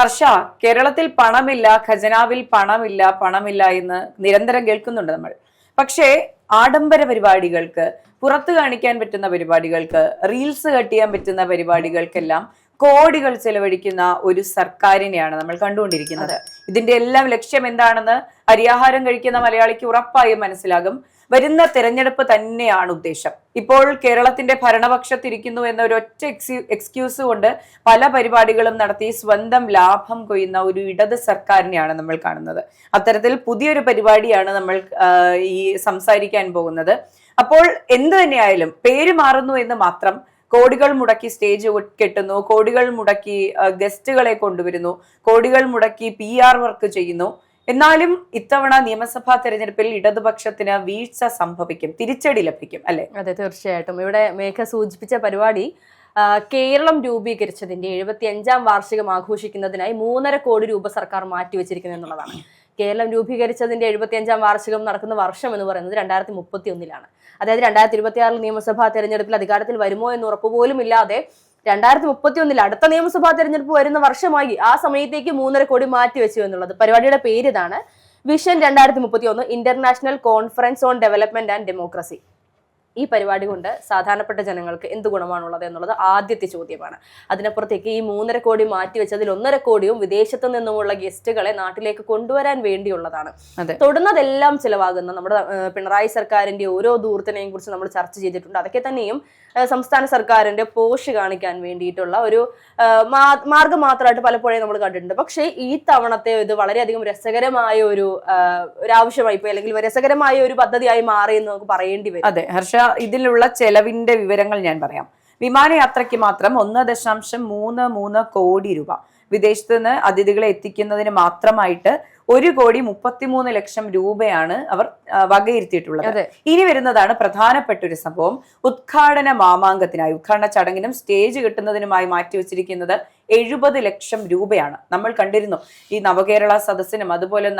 ഹർഷ കേരളത്തിൽ പണമില്ല ഖജനാവിൽ പണമില്ല പണമില്ല എന്ന് നിരന്തരം കേൾക്കുന്നുണ്ട് നമ്മൾ. പക്ഷേ ആഡംബര പരിപാടികൾക്ക് പുറത്തു കാണിക്കാൻ പറ്റുന്ന പരിപാടികൾക്ക് റീൽസ് കട്ട് ചെയ്യാൻ പറ്റുന്ന പരിപാടികൾക്കെല്ലാം കോടികൾ ചെലവഴിക്കുന്ന ഒരു സർക്കാരിനെയാണ് നമ്മൾ കണ്ടുകൊണ്ടിരിക്കുന്നത്. ഇതിന്റെ എല്ലാം ലക്ഷ്യം എന്താണെന്ന് അരിയാഹാരം കഴിക്കുന്ന മലയാളിക്ക് ഉറപ്പായും മനസ്സിലാകും. വരുന്ന തെരഞ്ഞെടുപ്പ് തന്നെയാണ് ഉദ്ദേശം. ഇപ്പോൾ കേരളത്തിന്റെ ഭരണപക്ഷത്തിരിക്കുന്നു എന്ന ഒരു ഒറ്റ എക്സ്ക്യൂസ് കൊണ്ട് പല പരിപാടികളും നടത്തി സ്വന്തം ലാഭം കൊയ്യുന്ന ഒരു ഇടത് സർക്കാരിനെയാണ് നമ്മൾ കാണുന്നത്. അത്തരത്തിൽ പുതിയൊരു പരിപാടിയാണ് നമ്മൾ ഈ സംസാരിക്കാൻ പോകുന്നത്. അപ്പോൾ എന്തു തന്നെയായാലും പേര് മാറുന്നു എന്ന് മാത്രം കോടികൾ മുടക്കി സ്റ്റേജ് കെട്ടുന്നു കോടികൾ മുടക്കി ഗസ്റ്റുകളെ കൊണ്ടുവരുന്നു കോടികൾ മുടക്കി പി വർക്ക് ചെയ്യുന്നു എന്നാലും ഇത്തവണ നിയമസഭാ തെരഞ്ഞെടുപ്പിൽ ഇടതുപക്ഷത്തിന് വീഴ്ച സംഭവിക്കും തിരിച്ചടി ലഭിക്കും അല്ലെ? അതെ തീർച്ചയായിട്ടും. ഇവിടെ മേഘ സൂചിപ്പിച്ച പരിപാടി കേരളം രൂപീകരിച്ചതിന്റെ എഴുപത്തി അഞ്ചാം വാർഷികം ആഘോഷിക്കുന്നതിനായി മൂന്നര കോടി രൂപ സർക്കാർ മാറ്റിവെച്ചിരിക്കുന്നു എന്നുള്ളതാണ്. കേരളം രൂപീകരിച്ചതിന്റെ എഴുപത്തി അഞ്ചാം വാർഷികം നടക്കുന്ന വർഷം എന്ന് പറയുന്നത് രണ്ടായിരത്തി മുപ്പത്തി ഒന്നിലാണ് അതായത് രണ്ടായിരത്തി ഇരുപത്തി ആറിൽ നിയമസഭാ തെരഞ്ഞെടുപ്പിൽ അധികാരത്തിൽ വരുമോ എന്ന് ഉറപ്പ് പോലും ഇല്ലാതെ രണ്ടായിരത്തി മുപ്പത്തി ഒന്നിൽ അടുത്ത നിയമസഭാ തെരഞ്ഞെടുപ്പ് വരുന്ന വർഷമായി ആ സമയത്തേക്ക് മൂന്നര കോടി മാറ്റിവെച്ചു എന്നുള്ളത്. പരിപാടിയുടെ പേര് ഇതാണ് വിഷൻ രണ്ടായിരത്തി മുപ്പത്തി ഒന്ന് international conference on development and democracy ഈ പരിപാടി കൊണ്ട് സാധാരണപ്പെട്ട ജനങ്ങൾക്ക് എന്ത് ഗുണമാണുള്ളത് എന്നുള്ളത് ആദ്യത്തെ ചോദ്യമാണ്. അതിനപ്പുറത്തേക്ക് ഈ മൂന്നര കോടി മാറ്റിവെച്ചതിൽ ഒന്നര കോടിയും വിദേശത്തു നിന്നുമുള്ള ഗസ്റ്റുകളെ നാട്ടിലേക്ക് കൊണ്ടുവരാൻ വേണ്ടിയുള്ളതാണ്. തൊടുന്നതെല്ലാം ചിലവാകുന്ന നമ്മുടെ പിണറായി സർക്കാരിന്റെ ഓരോ ദൂരത്തിനെയും കുറിച്ച് നമ്മൾ ചർച്ച ചെയ്തിട്ടുണ്ട്. അതൊക്കെ തന്നെയും സംസ്ഥാന സർക്കാരിന്റെ പോഷ് കാണിക്കാൻ വേണ്ടിയിട്ടുള്ള ഒരു മാർഗം മാത്രമായിട്ട് പലപ്പോഴും നമ്മൾ കണ്ടിട്ടുണ്ട്. പക്ഷേ ഈ തവണത്തെ ഇത് വളരെയധികം രസകരമായ ഒരു ഒരു ആവശ്യമായി പോയി അല്ലെങ്കിൽ രസകരമായ ഒരു പദ്ധതിയായി മാറി എന്ന് നമുക്ക് പറയേണ്ടി വരും. അതെ ഹർഷ ഇതിലുള്ള ചെലവിന്റെ വിവരങ്ങൾ ഞാൻ പറയാം. വിമാനയാത്രയ്ക്ക് മാത്രം ഒന്ന് ദശാംശം മൂന്ന് മൂന്ന് കോടി രൂപ. വിദേശത്ത് നിന്ന് അതിഥികളെ എത്തിക്കുന്നതിന് മാത്രമായിട്ട് ഒരു കോടി മുപ്പത്തിമൂന്ന് ലക്ഷം രൂപയാണ് അവർ വകയിരുത്തിയിട്ടുള്ളത്. ഇനി വരുന്നതാണ് പ്രധാനപ്പെട്ട ഒരു സംഭവം ഉദ്ഘാടന മാമാങ്കത്തിനായി ഉദ്ഘാടന ചടങ്ങിനും സ്റ്റേജ് കിട്ടുന്നതിനുമായി മാറ്റിവെച്ചിരിക്കുന്നത് എഴുപത് ലക്ഷം രൂപയാണ്. നമ്മൾ കണ്ടിരുന്നു ഈ നവകേരള സദസ്സിനും അതുപോലെ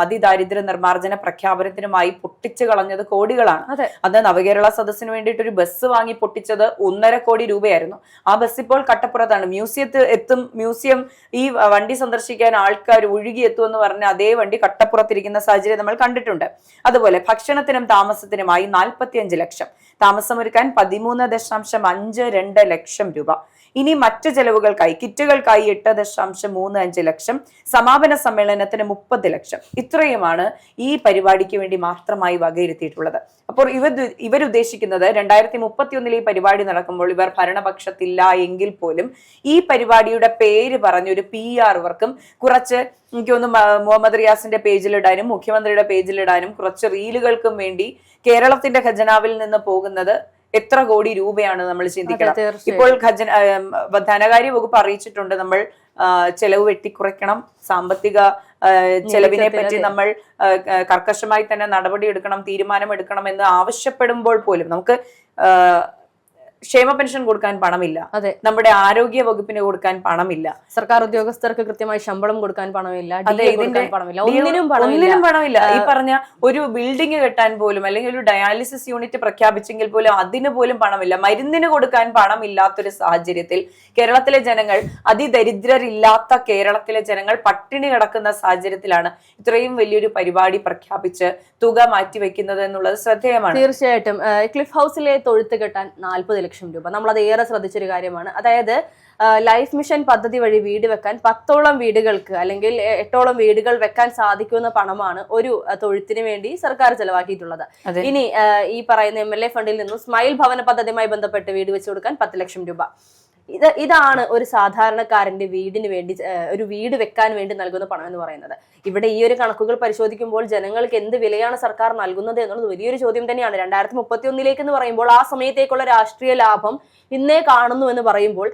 അതിദാരിദ്ര്യ നിർമ്മാർജന പ്രഖ്യാപനത്തിനുമായി പൊട്ടിച്ചു കളഞ്ഞത് കോടികളാണ്. അതെ. അന്ന് നവകേരള സദസ്സിന് വേണ്ടിയിട്ട് ഒരു ബസ് വാങ്ങി പൊട്ടിച്ചത് ഒന്നര കോടി രൂപയായിരുന്നു. ആ ബസ് ഇപ്പോൾ കട്ടപ്പുറത്താണ്. മ്യൂസിയത്തിൽ എത്തും മ്യൂസിയം ഈ വണ്ടി സന്ദർശിക്കാൻ ആൾക്കാർ ഒഴുകി എത്തുമെന്ന് പറഞ്ഞ അതേ വണ്ടി കട്ടപ്പുറത്തിരിക്കുന്ന സാഹചര്യം നമ്മൾ കണ്ടിട്ടുണ്ട്. അതുപോലെ ഭക്ഷണത്തിനും താമസത്തിനുമായി നാൽപ്പത്തിയഞ്ച് ലക്ഷം. താമസമൊരുക്കാൻ പതിമൂന്ന് ദശാംശം അഞ്ച് രണ്ട് ലക്ഷം രൂപ. ഇനി മറ്റു ചെലവുകൾക്കായി കിറ്റുകൾക്കായി എട്ട് ദശാംശം മൂന്ന് അഞ്ച് ലക്ഷം സമാപന സമ്മേളനത്തിന് മുപ്പത് ലക്ഷം. ഇത്രയുമാണ് ഈ പരിപാടിക്ക് വേണ്ടി മാത്രമായി വകയിരുത്തിയിട്ടുള്ളത്. അപ്പോൾ ഇവർ ഇവരുദ്ദേശിക്കുന്നത് രണ്ടായിരത്തി മുപ്പത്തി ഒന്നിൽ ഈ പരിപാടി നടക്കുമ്പോൾ ഇവർ ഭരണപക്ഷത്തില്ല എങ്കിൽ പോലും ഈ പരിപാടിയുടെ പേര് പറഞ്ഞൊരു പി ആർ വർക്കും കുറച്ച് എനിക്കൊന്ന് മുഹമ്മദ് റിയാസിന്റെ പേജിലിടാനും മുഖ്യമന്ത്രിയുടെ പേജിലിടാനും കുറച്ച് റീലുകൾക്കും വേണ്ടി കേരളത്തിന്റെ ഖജനാവിൽ നിന്ന് പോകുന്നത് എത്ര കോടി രൂപയാണ് നമ്മൾ ചിന്തിക്കണം. ഇപ്പോൾ ഖജന ധനകാര്യ വകുപ്പ് അറിയിച്ചിട്ടുണ്ട് നമ്മൾ ചെലവ് വെട്ടിക്കുറയ്ക്കണം. സാമ്പത്തിക ചെലവിനെ പറ്റി നമ്മൾ കർക്കശമായി തന്നെ നടപടി എടുക്കണം തീരുമാനം എടുക്കണം എന്ന് ആവശ്യപ്പെടുമ്പോൾ പോലും നമുക്ക് ക്ഷേമ പെൻഷൻ കൊടുക്കാൻ പണമില്ല. അതെ. നമ്മുടെ ആരോഗ്യ വകുപ്പിന് കൊടുക്കാൻ പണമില്ല. സർക്കാർ ഉദ്യോഗസ്ഥർക്ക് കൃത്യമായി ശമ്പളം കൊടുക്കാൻ പണമില്ല അതെ, ഇതിന്റെ പണമില്ല ഒന്നിനും പണമില്ല. ഒന്നിനും പണമില്ല. ഈ പറഞ്ഞ ഒരു ബിൽഡിംഗ് കെട്ടാൻ പോലും അല്ലെങ്കിൽ ഒരു ഡയാലിസിസ് യൂണിറ്റ് പ്രഖ്യാപിച്ചെങ്കിൽ പോലും അതിന് പോലും പണമില്ല. മരുന്നിന് കൊടുക്കാൻ പണമില്ലാത്തൊരു സാഹചര്യത്തിൽ കേരളത്തിലെ ജനങ്ങൾ അതിദരിദ്രരില്ലാത്ത കേരളത്തിലെ ജനങ്ങൾ പട്ടിണി കിടക്കുന്ന സാഹചര്യത്തിലാണ് ഇത്രയും വലിയൊരു പരിപാടി പ്രഖ്യാപിച്ച് തുക മാറ്റിവെക്കുന്നത് എന്നുള്ളത് ശ്രദ്ധേയമാണ്. തീർച്ചയായിട്ടും. ക്ലിഫ് ഹൗസിലെ തൊഴുത്ത് കെട്ടാൻ നാൽപ്പത് ലക്ഷം രൂപ. നമ്മൾ അത് ഏറെ ശ്രദ്ധിച്ചൊരു കാര്യമാണ്. അതായത് ലൈഫ് മിഷൻ പദ്ധതി വഴി വീട് വെക്കാൻ പത്തോളം വീടുകൾക്ക് അല്ലെങ്കിൽ എട്ടോളം വീടുകൾ വെക്കാൻ സാധിക്കുന്ന പണമാണ് ഒരു തൊഴുത്തിന് വേണ്ടി സർക്കാർ ചെലവാക്കിയിട്ടുള്ളത്. ഇനി ഈ പറയുന്ന എം എൽ എ ഫണ്ടിൽ നിന്നും സ്മൈൽ ഭവന പദ്ധതിയുമായി ബന്ധപ്പെട്ട് വീട് വെച്ചു കൊടുക്കാൻ പത്ത് ലക്ഷം രൂപ. ഇത് ഇതാണ് ഒരു സാധാരണക്കാരന്റെ വീടിന് വേണ്ടി ഒരു വീട് വെക്കാൻ വേണ്ടി നൽകുന്ന പണം എന്ന് പറയുന്നത്. ഇവിടെ ഈ ഒരു കണക്കുകൾ പരിശോധിക്കുമ്പോൾ ജനങ്ങൾക്ക് എന്ത് വിലയാണ് സർക്കാർ നൽകുന്നത് എന്നുള്ളത് വലിയൊരു ചോദ്യം തന്നെയാണ്. രണ്ടായിരത്തി മുപ്പത്തി ഒന്നിലേക്ക് എന്ന് പറയുമ്പോൾ ആ സമയത്തേക്കുള്ള രാഷ്ട്രീയ ലാഭം ഇന്നേ കാണുന്നു എന്ന് പറയുമ്പോൾ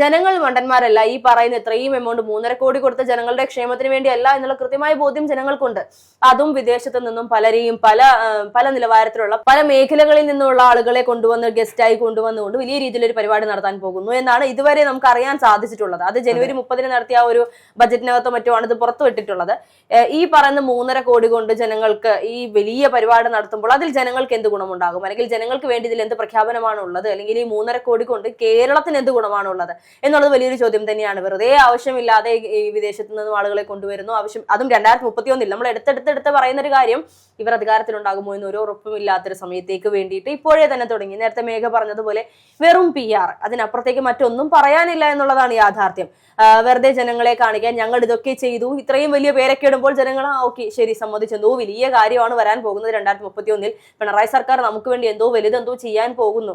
ജനങ്ങൾ മണ്ടന്മാരല്ല. ഈ പറയുന്ന ഇത്രയും എമൗണ്ട് മൂന്നര കോടി കൊടുത്ത ജനങ്ങളുടെ ക്ഷേമത്തിന് വേണ്ടിയല്ല എന്നുള്ള കൃത്യമായ ബോധ്യം ജനങ്ങൾക്കുണ്ട്. അതും വിദേശത്ത് നിന്നും പലരെയും പല പല നിലവാരത്തിലുള്ള പല മേഖലകളിൽ നിന്നുള്ള ആളുകളെ കൊണ്ടുവന്ന് ഗസ്റ്റായി കൊണ്ടുവന്നുകൊണ്ട് വലിയ രീതിയിലൊരു പരിപാടി നടത്താൻ പോകുന്നു. എന്നാണ് ഇതുവരെ നമുക്ക് അറിയാൻ സാധിച്ചിട്ടുള്ളത്. അത് ജനുവരി മുപ്പതിന് നടത്തിയ ആ ഒരു ബജറ്റിനകത്തോ മറ്റോ ആണ് ഇത് പുറത്തുവിട്ടിട്ടുള്ളത് വിട്ടിട്ടുള്ളത്. ഈ പറയുന്ന മൂന്നര കോടി കൊണ്ട് ജനങ്ങൾക്ക് ഈ വലിയ പരിപാടി നടത്തുമ്പോൾ അതിൽ ജനങ്ങൾക്ക് എന്ത് ഗുണമുണ്ടാകും? അല്ലെങ്കിൽ ജനങ്ങൾക്ക് വേണ്ടി ഇതിൽ എന്ത് പ്രഖ്യാപനമാണ് ഉള്ളത് അല്ലെങ്കിൽ ഈ മൂന്നര കോടി കൊണ്ട് കേരളത്തിന് എന്ത് ഗുണമാണ് ഉള്ളത് എന്നുള്ളത് വലിയൊരു ചോദ്യം തന്നെയാണ്. വെറുതെ ആവശ്യമില്ലാതെ ഈ വിദേശത്ത് നിന്നും ആളുകളെ കൊണ്ടുവരുന്നു. ആവശ്യം അതും രണ്ടായിരത്തി മുപ്പത്തി ഒന്നിൽ നമ്മൾ എടുത്തെടുത്തെടുത്ത് പറയുന്ന ഒരു കാര്യം ഇവർ അധികാരത്തിലുണ്ടാകുമോ എന്ന് ഒരു ഉറപ്പുമില്ലാത്തൊരു സമയത്തേക്ക് വേണ്ടിയിട്ട് ഇപ്പോഴേ തന്നെ തുടങ്ങി. നേരത്തെ മേഘ പറഞ്ഞതുപോലെ വെറും പി ആർ അതിനപ്പുറത്തേക്ക് മറ്റൊന്നും പറയാനില്ല എന്നുള്ളതാണ് യാഥാർത്ഥ്യം. വെറുതെ ജനങ്ങളെ കാണിക്കാൻ ഞങ്ങൾ ഇതൊക്കെ ചെയ്തു. ഇത്രയും വലിയ പേരൊക്കെ ഇടുമ്പോൾ ജനങ്ങൾ ആ ഓക്കെ ശരി സമ്മതിച്ചെന്തോ. വലിയ കാര്യമാണ് വരാൻ പോകുന്നത് രണ്ടായിരത്തി മുപ്പത്തി ഒന്നിൽ പിണറായി സർക്കാർ നമുക്ക് വേണ്ടി എന്തോ വലുതെന്തോ ചെയ്യാൻ പോകുന്നു.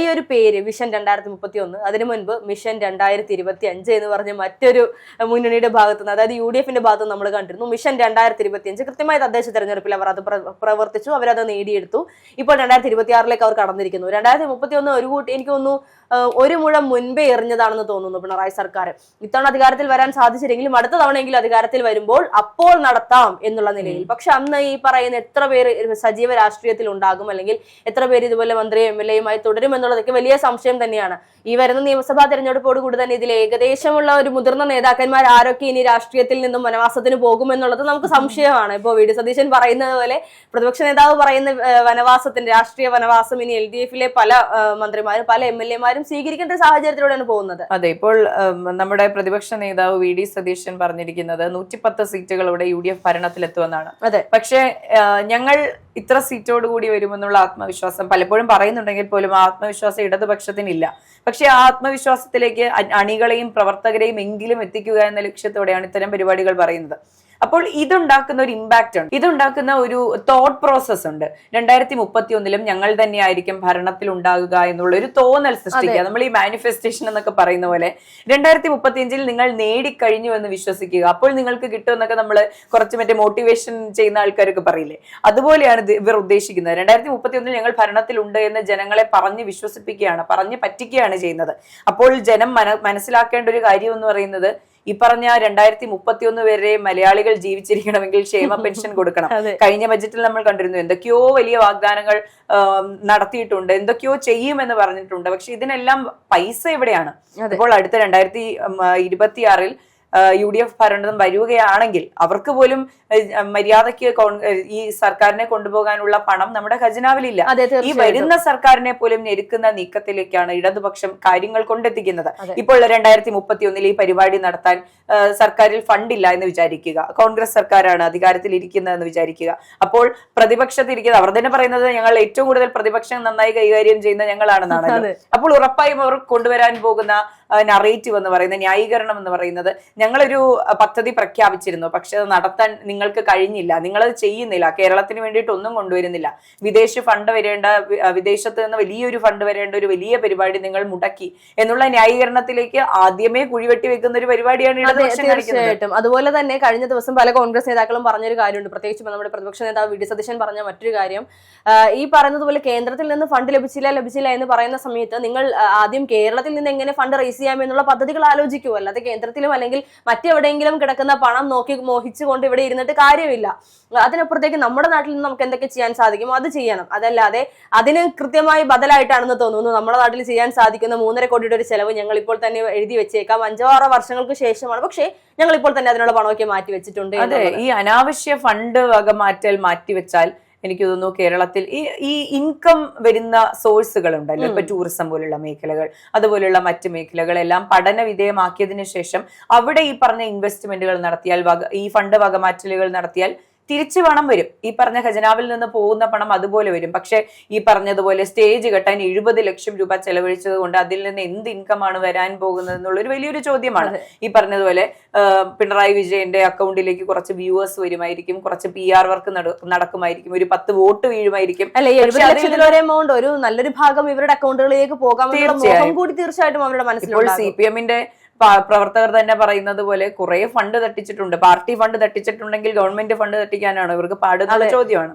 ഈ ഒരു പേര് വിഷൻ രണ്ടായിരത്തി മുപ്പത്തി ഒന്ന് അതിനു മുൻപ് മിഷൻ രണ്ടായിരത്തി ഇരുപത്തി അഞ്ച് എന്ന് പറഞ്ഞ് മറ്റൊരു മുന്നണിയുടെ ഭാഗത്ത് നിന്ന് അതായത് യു ഡി എഫിന്റെ ഭാഗത്ത് നമ്മൾ കണ്ടിരുന്നു. മിഷൻ രണ്ടായിരത്തി ഇരുപത്തി അഞ്ച് കൃത്യമായി തദ്ദേശ തെരഞ്ഞെടുപ്പിൽ അവർ അത് പ്രവർത്തിച്ചു പ്രവർത്തിച്ചു. അവരത് നേടിയെടുത്തു. ഇപ്പോൾ രണ്ടായിരത്തി ഇരുപത്തി ആറിലേക്ക് അവർ കടന്നിരിക്കുന്നു. രണ്ടായിരത്തി മുപ്പത്തി ഒന്ന് ഒരു കൂട്ടി എനിക്ക് തോന്നുന്നു ഒരു മുഴം മുൻപേ എറിഞ്ഞതാണെന്ന് തോന്നുന്നു പിണറായി സർക്കാർ ഇത്തവണ അധികാരത്തിൽ വരാൻ സാധിച്ചില്ലെങ്കിലും അടുത്ത തവണയെങ്കിലും അധികാരത്തിൽ വരുമ്പോൾ അപ്പോൾ നടത്താം എന്നുള്ള നിലയിൽ. പക്ഷെ അന്ന് ഈ പറയുന്ന എത്ര പേര് സജീവ രാഷ്ട്രീയത്തിൽ ഉണ്ടാകും അല്ലെങ്കിൽ എത്ര പേര് ഇതുപോലെ മന്ത്രിയും എം എൽ എയുമായി തുടരും എന്നുള്ളതൊക്കെ വലിയ സംശയം തന്നെയാണ്. ഈ വരുന്ന നിയമസഭാ തെരഞ്ഞെടുപ്പോട് കൂടി തന്നെ ഇതിൽ ഏകദേശമുള്ള ഒരു മുതിർന്ന നേതാക്കന്മാർ ആരൊക്കെ ഇനി രാഷ്ട്രീയത്തിൽ നിന്നും വനവാസത്തിന് പോകും എന്നുള്ളത് നമുക്ക് സംശയമാണ്. ഇപ്പോൾ വി ഡി സതീശൻ പറയുന്നത് പോലെ പ്രതിപക്ഷ നേതാവ് പറയുന്ന വനവാസത്തിന്റെ രാഷ്ട്രീയ വനവാസം ഇനി എൽ ഡി എഫിലെ പല മന്ത്രിമാരും പല എം എൽ എമാരും സ്വീകരിക്കേണ്ട ഒരു സാഹചര്യത്തിലൂടെയാണ് പോകുന്നത്. അതെ ഇപ്പോൾ നമ്മുടെ പ്രതിപക്ഷ നേതാവ് വി ഡി സതീശൻ പറഞ്ഞിരിക്കുന്നത് നൂറ്റിപ്പത്ത് സീറ്റുകളോടെ യു ഡി എഫ് ഭരണത്തിലെത്തുമെന്നാണ്. അതെ. പക്ഷേ ഞങ്ങൾ ഇത്ര സീറ്റോട് കൂടി വരുമെന്നുള്ള ആത്മവിശ്വാസം പലപ്പോഴും പറയുന്നുണ്ടെങ്കിൽ പോലും ആ ആത്മവിശ്വാസം ഇടതുപക്ഷത്തിനില്ല. പക്ഷേ ആ ആത്മവിശ്വാസത്തിലേക്ക് അണികളെയും പ്രവർത്തകരെയും എങ്കിലും എത്തിക്കുക എന്ന ലക്ഷ്യത്തോടെയാണ് ഇത്തരം പരിപാടികൾ പറയുന്നത്. അപ്പോൾ ഇതുണ്ടാക്കുന്ന ഒരു ഇമ്പാക്റ്റ് ഉണ്ട്. ഇതുണ്ടാക്കുന്ന ഒരു തോട്ട് പ്രോസസ് ഉണ്ട്. രണ്ടായിരത്തി മുപ്പത്തി ഒന്നിലും ഞങ്ങൾ തന്നെയായിരിക്കും ഭരണത്തിൽ ഉണ്ടാകുക എന്നുള്ള ഒരു തോന്നൽ സൃഷ്ടിക്കുക. നമ്മൾ ഈ മാനിഫെസ്റ്റേഷൻ എന്നൊക്കെ പറയുന്ന പോലെ രണ്ടായിരത്തി മുപ്പത്തി അഞ്ചിൽ നിങ്ങൾ നേടിക്കഴിഞ്ഞു എന്ന് വിശ്വസിക്കുക. അപ്പോൾ നിങ്ങൾക്ക് കിട്ടുമെന്നൊക്കെ നമ്മൾ കുറച്ച് മറ്റേ മോട്ടിവേഷൻ ചെയ്യുന്ന ആൾക്കാരൊക്കെ പറയില്ലേ? അതുപോലെയാണ് ഇവർ ഉദ്ദേശിക്കുന്നത്. രണ്ടായിരത്തി മുപ്പത്തി ഒന്നിൽ ഞങ്ങൾ ഭരണത്തിലുണ്ട് എന്ന് ജനങ്ങളെ പറഞ്ഞ് വിശ്വസിപ്പിക്കുകയാണ് പറഞ്ഞ് പറ്റിക്കുകയാണ് ചെയ്യുന്നത്. അപ്പോൾ ജനം മനസ്സിലാക്കേണ്ട ഒരു കാര്യം എന്ന് പറയുന്നത് ഈ പറഞ്ഞ രണ്ടായിരത്തി മുപ്പത്തി ഒന്ന് വരെ മലയാളികൾ ജീവിച്ചിരിക്കണമെങ്കിൽ ക്ഷേമ പെൻഷൻ കൊടുക്കണം. കഴിഞ്ഞ ബജറ്റിൽ നമ്മൾ കണ്ടിരുന്നു എന്തൊക്കെയോ വലിയ വാഗ്ദാനങ്ങൾ നടത്തിയിട്ടുണ്ട് എന്തൊക്കെയോ ചെയ്യുമെന്ന് പറഞ്ഞിട്ടുണ്ട്. പക്ഷെ ഇതിനെല്ലാം പൈസ എവിടെയാണ്? അപ്പോൾ അടുത്ത രണ്ടായിരത്തി ഇരുപത്തിയാറിൽ യു ഡി എഫ് ഭരണം വരികയാണെങ്കിൽ അവർക്ക് പോലും മര്യാദയ്ക്ക് ഈ സർക്കാരിനെ കൊണ്ടുപോകാനുള്ള പണം നമ്മുടെ ഖജനാവിലില്ല. ഈ വരുന്ന സർക്കാരിനെ പോലും ഞെരുക്കുന്ന നീക്കത്തിലേക്കാണ് ഇടതുപക്ഷം കാര്യങ്ങൾ കൊണ്ടെത്തിക്കുന്നത്. ഇപ്പോൾ രണ്ടായിരത്തി മുപ്പത്തി ഒന്നിൽ ഈ പരിപാടി നടത്താൻ സർക്കാരിൽ ഫണ്ടില്ല എന്ന് വിചാരിക്കുക. കോൺഗ്രസ് സർക്കാരാണ് അധികാരത്തിൽ ഇരിക്കുന്നതെന്ന് വിചാരിക്കുക. അപ്പോൾ പ്രതിപക്ഷത്തിരിക്കുന്നത് അവർ തന്നെ പറയുന്നത് ഞങ്ങൾ ഏറ്റവും കൂടുതൽ പ്രതിപക്ഷം നന്നായി കൈകാര്യം ചെയ്യുന്ന ഞങ്ങളാണെന്നാണ് അപ്പോൾ ഉറപ്പായും അവർ കൊണ്ടുവരാൻ പോകുന്ന നറേറ്റീവ് എന്ന് പറയുന്നത് ന്യായീകരണം എന്ന് പറയുന്നത് ഞങ്ങളൊരു പദ്ധതി പ്രഖ്യാപിച്ചിരുന്നു. പക്ഷെ അത് നടത്താൻ നിങ്ങൾക്ക് കഴിഞ്ഞില്ല. നിങ്ങളത് ചെയ്യുന്നില്ല. കേരളത്തിന് വേണ്ടിയിട്ട് ഒന്നും കൊണ്ടുവരുന്നില്ല. വിദേശ ഫണ്ട് വരേണ്ട വിദേശത്ത് നിന്ന് വലിയൊരു ഫണ്ട് വരേണ്ട ഒരു വലിയ പരിപാടി നിങ്ങൾ മുടക്കി എന്നുള്ള ന്യായീകരണത്തിലേക്ക് ആദ്യമേ കുഴിവെട്ടി വെക്കുന്ന ഒരു പരിപാടിയാണ് തീർച്ചയായിട്ടും. അതുപോലെ തന്നെ കഴിഞ്ഞ ദിവസം പല കോൺഗ്രസ് നേതാക്കളും പറഞ്ഞൊരു കാര്യമുണ്ട്. പ്രത്യേകിച്ച് നമ്മുടെ പ്രതിപക്ഷ നേതാവ് വി ഡി സതീശൻ പറഞ്ഞ മറ്റൊരു കാര്യം. ഈ പറയുന്നത് പോലെ കേന്ദ്രത്തിൽ നിന്ന് ഫണ്ട് ലഭിച്ചില്ല ലഭിച്ചില്ല എന്ന് പറയുന്ന സമയത്ത് നിങ്ങൾ ആദ്യം കേരളത്തിൽ നിന്ന് എങ്ങനെ ഫണ്ട് റേസ് ചെയ്യാം എന്നുള്ള പദ്ധതികൾ ആലോചിക്കൂ അല്ലാതെ കേന്ദ്രത്തിലും അല്ലെങ്കിൽ മറ്റെവിടെയെങ്കിലും കിടക്കുന്ന പണം നോക്കി മോഹിച്ചുകൊണ്ട് ഇവിടെ ഇരുന്നിട്ട് കാര്യമില്ല. അതിനപ്പുറത്തേക്ക് നമ്മുടെ നാട്ടിൽ നിന്ന് നമുക്ക് എന്തൊക്കെ ചെയ്യാൻ സാധിക്കുമോ അത് ചെയ്യണം. അതല്ലാതെ അതിന് കൃത്യമായി ബദലായിട്ടാണെന്ന് തോന്നുന്നു. നമ്മുടെ നാട്ടിൽ ചെയ്യാൻ സാധിക്കുന്ന മൂന്നര കോടിയുടെ ഒരു ചെലവ് ഞങ്ങൾ ഇപ്പോൾ തന്നെ എഴുതി വെച്ചേക്കാം. അഞ്ചോ ആറോ വർഷങ്ങൾക്ക് ശേഷമാണ്. പക്ഷേ ഞങ്ങൾ ഇപ്പോൾ തന്നെ അതിനുള്ള പണമൊക്കെ മാറ്റി വെച്ചിട്ടുണ്ട് അതെ ഈ അനാവശ്യ ഫണ്ട് വക മാറ്റൽ മാറ്റിവെച്ചാൽ എനിക്ക് തോന്നുന്നു കേരളത്തിൽ ഈ ഈ ഇൻകം വരുന്ന സോഴ്സുകൾ ഉണ്ടല്ലോ ഇപ്പൊ ടൂറിസം പോലുള്ള മേഖലകൾ അതുപോലുള്ള മറ്റ് മേഖലകളെല്ലാം പഠന വിധേയമാക്കിയതിനു ശേഷം അവിടെ ഈ പറഞ്ഞ ഇൻവെസ്റ്റ്മെന്റുകൾ നടത്തിയാൽ ഈ ഫണ്ട് വകമാറ്റലുകൾ നടത്തിയാൽ തിരിച്ചു പണം വരും. ഈ പറഞ്ഞ ഖജനാവിൽ നിന്ന് പോകുന്ന പണം അതുപോലെ വരും. പക്ഷെ ഈ പറഞ്ഞതുപോലെ സ്റ്റേജ് കെട്ടാൻ എഴുപത് ലക്ഷം രൂപ ചെലവഴിച്ചത് കൊണ്ട് അതിൽ നിന്ന് എന്ത് ഇൻകം ആണ് വരാൻ പോകുന്നത് എന്നുള്ളൊരു വലിയൊരു ചോദ്യമാണ്. ഈ പറഞ്ഞതുപോലെ പിണറായി വിജയന്റെ അക്കൗണ്ടിലേക്ക് കുറച്ച് വ്യൂവേഴ്സ് വരുമായിരിക്കും കുറച്ച് പി ആർ വർക്ക് നടക്കുമായിരിക്കും ഒരു പത്ത് വോട്ട് വീഴുമായിരിക്കും. അല്ല എഴുപത് എമൗണ്ട് ഒരു നല്ലൊരു ഭാഗം ഇവരുടെ അക്കൗണ്ടുകളിലേക്ക് പോകാൻ. കൂടി തീർച്ചയായിട്ടും അവരുടെ മനസ്സിലുണ്ടാകും. സി പി എമ്മിന്റെ പ്രവർത്തകർ തന്നെ പറയുന്നത് പോലെ കുറെ ഫണ്ട് തട്ടിച്ചിട്ടുണ്ട്. പാർട്ടി ഫണ്ട് തട്ടിച്ചിട്ടുണ്ടെങ്കിൽ ഗവൺമെന്റ് ഫണ്ട് തട്ടിക്കാനാണ്? ഇവർക്ക് പാടുന്ന ചോദ്യമാണ്.